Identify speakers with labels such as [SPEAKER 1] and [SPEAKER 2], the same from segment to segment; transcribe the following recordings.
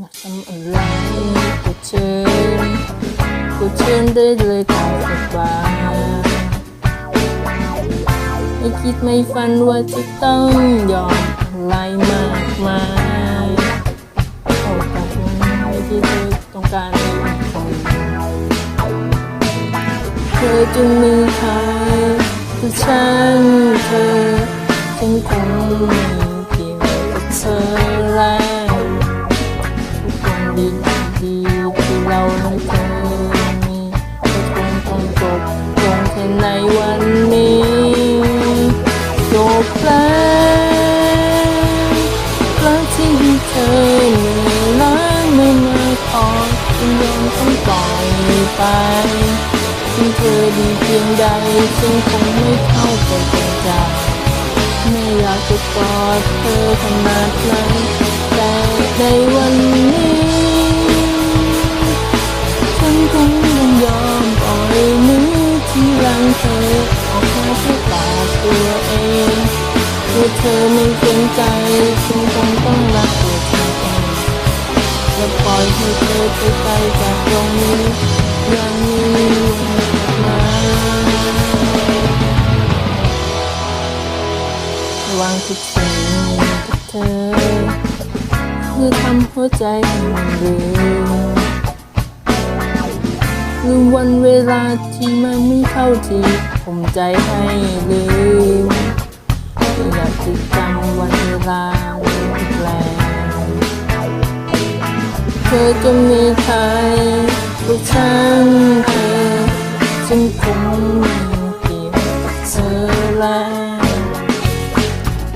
[SPEAKER 1] อยากทำอะไรก็เชิญก็เชิญได้เลยตามสบายไม่คิดไม่ฝันว่าจะต้องยอมอะไรมากมายโอกาสวันที่เธอต้องการมีคนเธอจะมีใครแต่ฉันเธอฉันคงไม่เกี่ยวกับเธอแล้ อมต้องปไปถึงเธอดีเพียงใดฉันคงไม่เข้าไปเป็นใจไม่อยากจะกอดเธอขนาดนั้นแต่ในวันนี้ เพื่อทำหัวใจให้มันลืมลืมวันเวลาที่มันไม่เข้าที่ผมใจให้ลืมอยากจะจำวันเวลาอีกแล้วเธอจะมีใครก็ช่างเธอฉันคงไม่เกี่ยวกับเธอแล้ว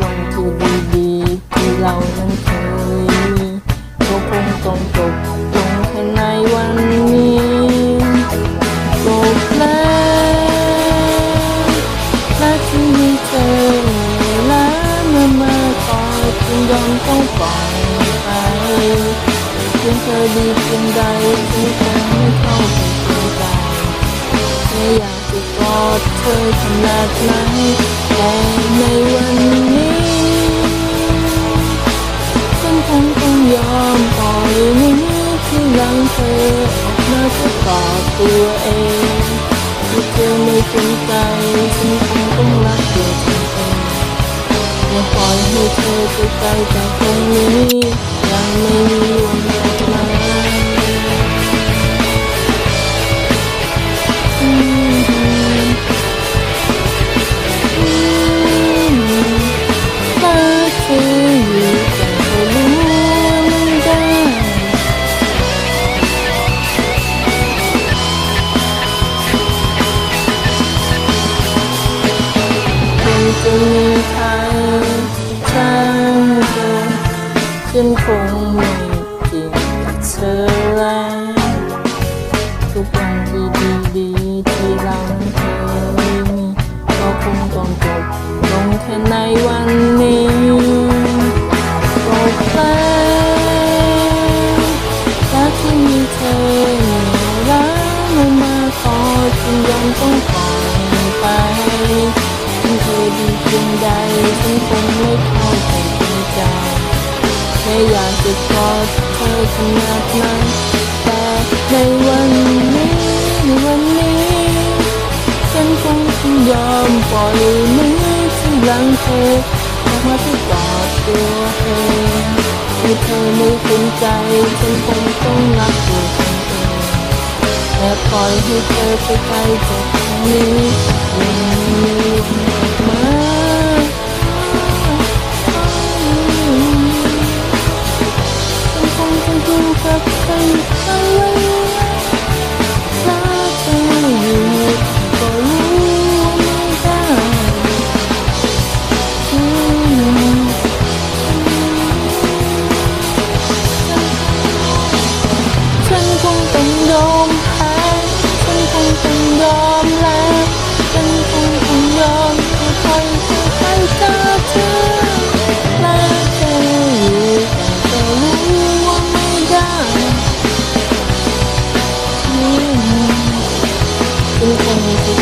[SPEAKER 1] วันที่ดีๆที่เรานั้น ยจึงยอมต้องปล่อยไปเพียงเธอดีเพียงใดฉันคงไม่เข้าไปสนใจแค่อยากจะกอดเธอขนาดนั้นแต่ในวันนี้ฉันคงต้องยอมปล่อยมือที่หลังเธอออกมาเพื่อกอดตัวเองที่เธอไม่สนใจฉัน อยให้เธอไปไกลจากตรงนี้ยังไม่มีวันกลับมาถ้าเธออยู่กันก็รู้มันได้คงจะมี ฉันคงไม่เกี่ยวกับเธอแล้วทุกวันที่ดีๆที่เรานั้นเคยมีก็คงต้องจบลงแค่ในวันนี้จบแล้วรักที่มีเธอเหนื่อยล้าไม่มาขอจึงยอมต้องปล่อยไปถึงเธอดีเพียงใดฉันคงไม่ แค่อยากจะกอเธอขนาดนั้นแต่ในวันนี้ในวันนี้ ฉันคงต้องยอมปล่อยมือที่หลังเธอออกมาเพื่อกอดตัวเองเมื่เธอไม่สนใจฉันคงต้องรักตัวฉันเองและปล่อยให้เธอไปไกลจากตรงนี้ oh, you.